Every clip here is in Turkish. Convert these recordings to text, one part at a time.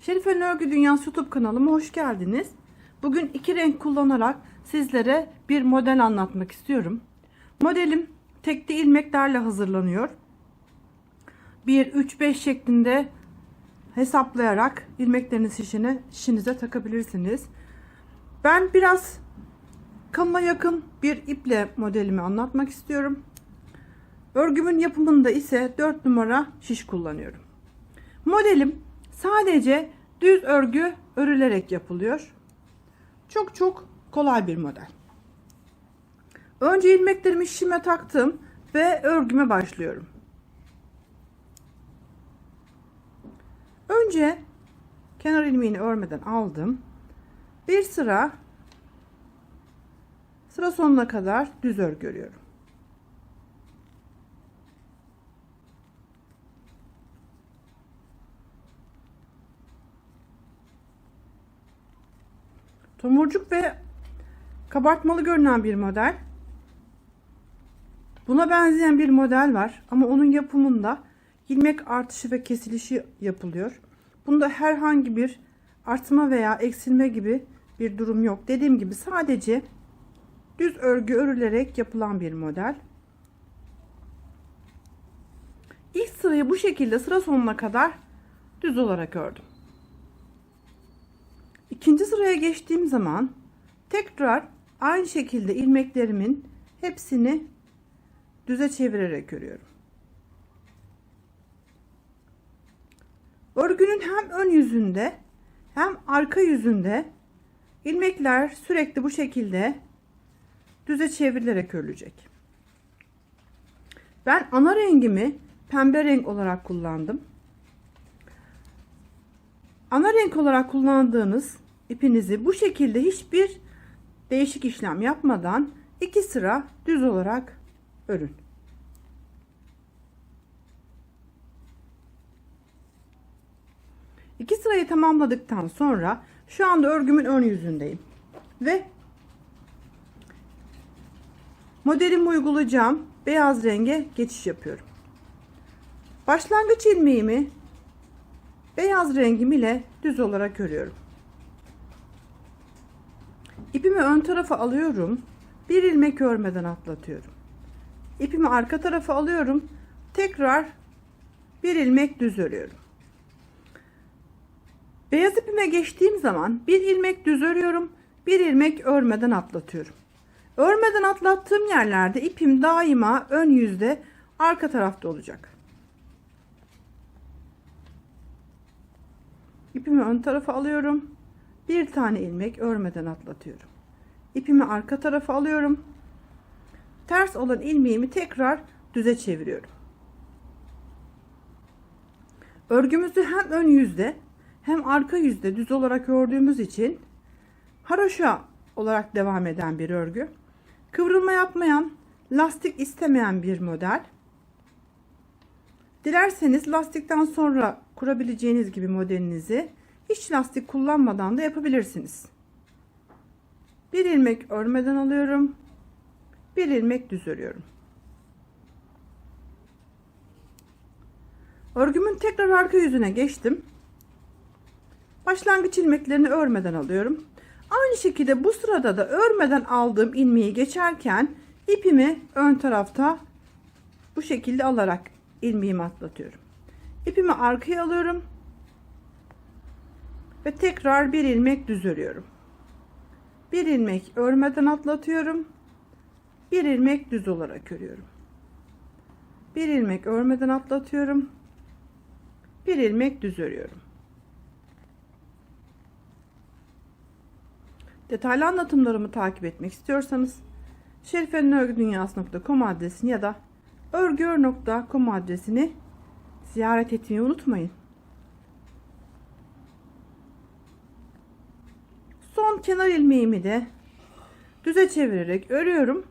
Şerife Örgü Dünyası YouTube kanalıma hoş geldiniz. Bugün iki renk kullanarak sizlere bir model anlatmak istiyorum. Modelim tekli ilmeklerle hazırlanıyor. 1, 3, 5 şeklinde hesaplayarak ilmekleriniz işine, işinize takabilirsiniz. Ben biraz kanına yakın bir iple modelimi anlatmak istiyorum. Örgümün yapımında ise 4 numara şiş kullanıyorum. Modelim sadece düz örgü örülerek yapılıyor. Çok çok kolay bir model. Önce ilmeklerimi şişime taktım ve örgüme başlıyorum. Önce kenar ilmeğini örmeden aldım. Bir sıra sıra sonuna kadar düz örgü örüyorum. Tomurcuk ve kabartmalı görünen bir model. Buna benzeyen bir model var ama onun yapımında ilmek artışı ve kesilişi yapılıyor. Bunda herhangi bir artma veya eksilme gibi bir durum yok. Dediğim gibi sadece düz örgü örülerek yapılan bir model. İlk sırayı bu şekilde sıra sonuna kadar düz olarak ördüm. İkinci sıraya geçtiğim zaman tekrar aynı şekilde ilmeklerimin hepsini düze çevirerek örüyorum. Örgünün hem ön yüzünde hem arka yüzünde ilmekler sürekli bu şekilde düze çevrilerek örülecek. Ben ana rengimi pembe renk olarak kullandım. Ana renk olarak kullandığınız ipinizi bu şekilde hiçbir değişik işlem yapmadan iki sıra düz olarak örün. İki sırayı tamamladıktan sonra şu anda örgümün ön yüzündeyim ve modelimi uygulayacağım beyaz renge geçiş yapıyorum. Başlangıç ilmeğimi beyaz rengim ile düz olarak örüyorum. İpimi ön tarafa alıyorum. Bir ilmek örmeden atlatıyorum. İpimi arka tarafa alıyorum. Tekrar bir ilmek düz örüyorum. Beyaz ipime geçtiğim zaman bir ilmek düz örüyorum. Bir ilmek örmeden atlatıyorum. Örmeden atlattığım yerlerde ipim daima ön yüzde arka tarafta olacak. İpimi ön tarafa alıyorum. Bir tane ilmek örmeden atlatıyorum. İpimi arka tarafa alıyorum. Ters olan ilmeğimi tekrar düze çeviriyorum. Örgümüzü hem ön yüzde hem arka yüzde düz olarak ördüğümüz için haroşa olarak devam eden bir örgü. Kıvrılma yapmayan, lastik istemeyen bir model. Dilerseniz lastikten sonra kurabileceğiniz gibi modelinizi hiç lastik kullanmadan da yapabilirsiniz. Bir ilmek örmeden alıyorum. Bir ilmek düz örüyorum. Örgümün tekrar arka yüzüne geçtim. Başlangıç ilmeklerini örmeden alıyorum. Aynı şekilde bu sırada da örmeden aldığım ilmeği geçerken ipimi ön tarafta bu şekilde alarak ilmeğimi atlatıyorum. İpimi arkaya alıyorum ve tekrar bir ilmek düz örüyorum. Bir ilmek örmeden atlatıyorum. Bir ilmek düz olarak örüyorum. Bir ilmek örmeden atlatıyorum. Bir ilmek düz örüyorum. Detaylı anlatımlarımı takip etmek istiyorsanız şerifenörgüdünyası.com adresini ya da örgüör.com adresini ziyaret etmeyi unutmayın. Kenar ilmeğimi de düze çevirerek örüyorum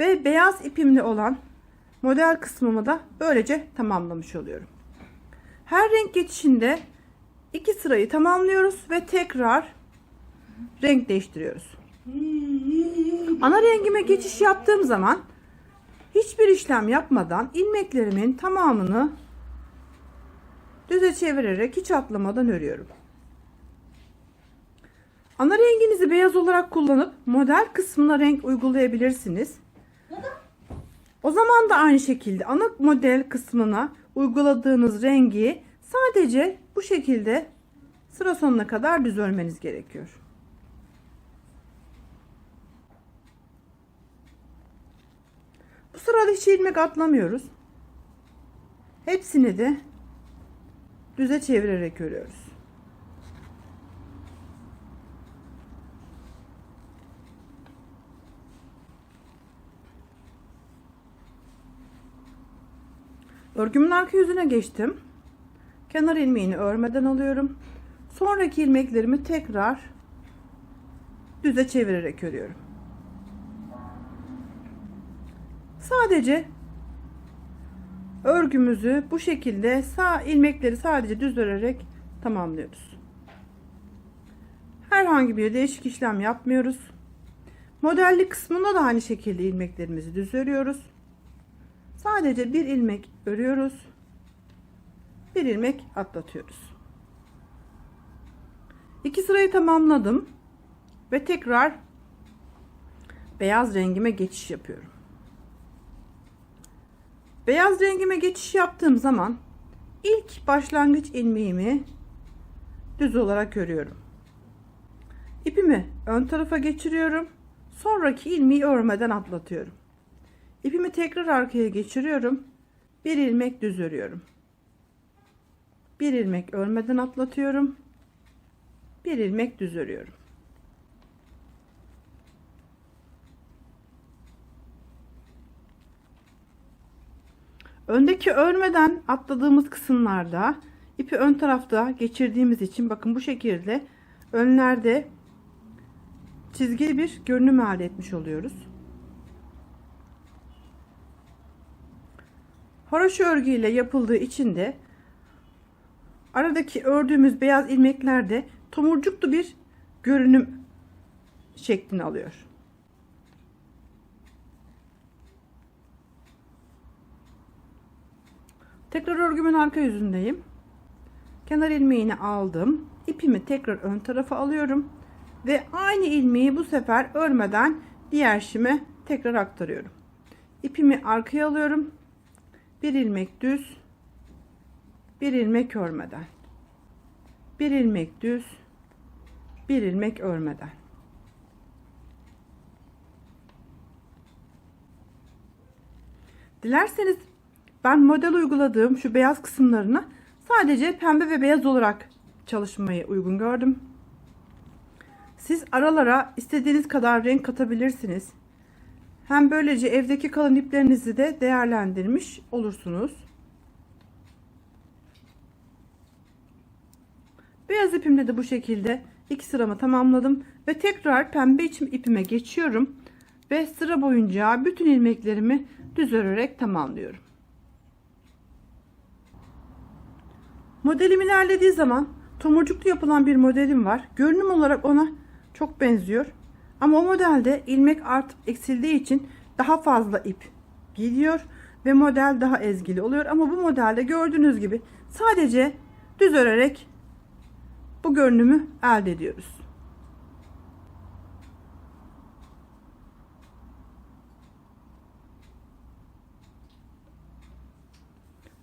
ve beyaz ipimle olan model kısmımı da böylece tamamlamış oluyorum. Her renk geçişinde iki sırayı tamamlıyoruz ve tekrar renk değiştiriyoruz. Ana rengime geçiş yaptığım zaman hiçbir işlem yapmadan ilmeklerimin tamamını düze çevirerek hiç atlamadan örüyorum. Ana renginizi beyaz olarak kullanıp model kısmına renk uygulayabilirsiniz. O zaman da aynı şekilde ana model kısmına uyguladığınız rengi sadece bu şekilde sıra sonuna kadar düz örmeniz gerekiyor. Bu sırada hiç ilmek atlamıyoruz. Hepsini de düze çevirerek örüyoruz. Örgümün arka yüzüne geçtim. Kenar ilmeğini örmeden alıyorum. Sonraki ilmeklerimi tekrar düze çevirerek örüyorum. Sadece örgümüzü bu şekilde sağ ilmekleri sadece düz örerek tamamlıyoruz. Herhangi bir değişik işlem yapmıyoruz. Modelli kısmında da aynı şekilde ilmeklerimizi düz örüyoruz. Sadece bir ilmek örüyoruz. Bir ilmek atlatıyoruz. İki sırayı tamamladım ve tekrar beyaz rengime geçiş yapıyorum. Beyaz rengime geçiş yaptığım zaman ilk başlangıç ilmeğimi düz olarak örüyorum. İpimi ön tarafa geçiriyorum. Sonraki ilmeği örmeden atlatıyorum. İpimi tekrar arkaya geçiriyorum. Bir ilmek düz örüyorum. Bir ilmek örmeden atlatıyorum. Bir ilmek düz örüyorum. Öndeki örmeden atladığımız kısımlarda ipi ön tarafta geçirdiğimiz için bakın bu şekilde önlerde çizgili bir görünüm elde etmiş oluyoruz. Haroşa örgü ile yapıldığı için de aradaki ördüğümüz beyaz ilmeklerde tomurcuklu bir görünüm şeklini alıyor. Tekrar örgümün arka yüzündeyim. Kenar ilmeğini aldım. İpimi tekrar ön tarafa alıyorum. Ve aynı ilmeği bu sefer örmeden diğer şime tekrar aktarıyorum. İpimi arkaya alıyorum. Bir ilmek düz. Bir ilmek örmeden. Bir ilmek düz. Bir ilmek örmeden. Dilerseniz ben model uyguladığım şu beyaz kısımlarını sadece pembe ve beyaz olarak çalışmayı uygun gördüm. Siz aralara istediğiniz kadar renk katabilirsiniz. Hem böylece evdeki kalan iplerinizi de değerlendirmiş olursunuz. Beyaz ipimle de bu şekilde iki sıramı tamamladım ve tekrar pembe içim ipime geçiyorum ve sıra boyunca bütün ilmeklerimi düz örerek tamamlıyorum. Modelim ilerlediği zaman tomurcuklu yapılan bir modelim var. Görünüm olarak ona çok benziyor. Ama o modelde ilmek artıp eksildiği için daha fazla ip gidiyor ve model daha ezgili oluyor. Ama bu modelde gördüğünüz gibi sadece düz örerek bu görünümü elde ediyoruz.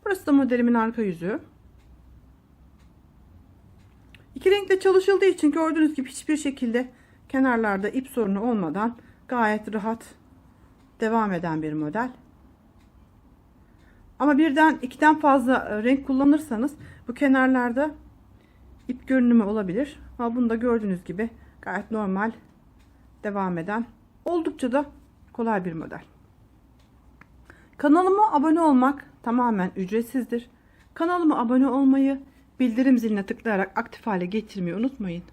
Burası da modelimin arka yüzü. İki renkle çalışıldığı için gördüğünüz gibi hiçbir şekilde kenarlarda ip sorunu olmadan gayet rahat devam eden bir model. Ama birden ikiden fazla renk kullanırsanız bu kenarlarda ip görünümü olabilir. Ama bunu da gördüğünüz gibi gayet normal devam eden oldukça da kolay bir model. Kanalıma abone olmak tamamen ücretsizdir. Kanalıma abone olmayı, bildirim ziline tıklayarak aktif hale getirmeyi unutmayın.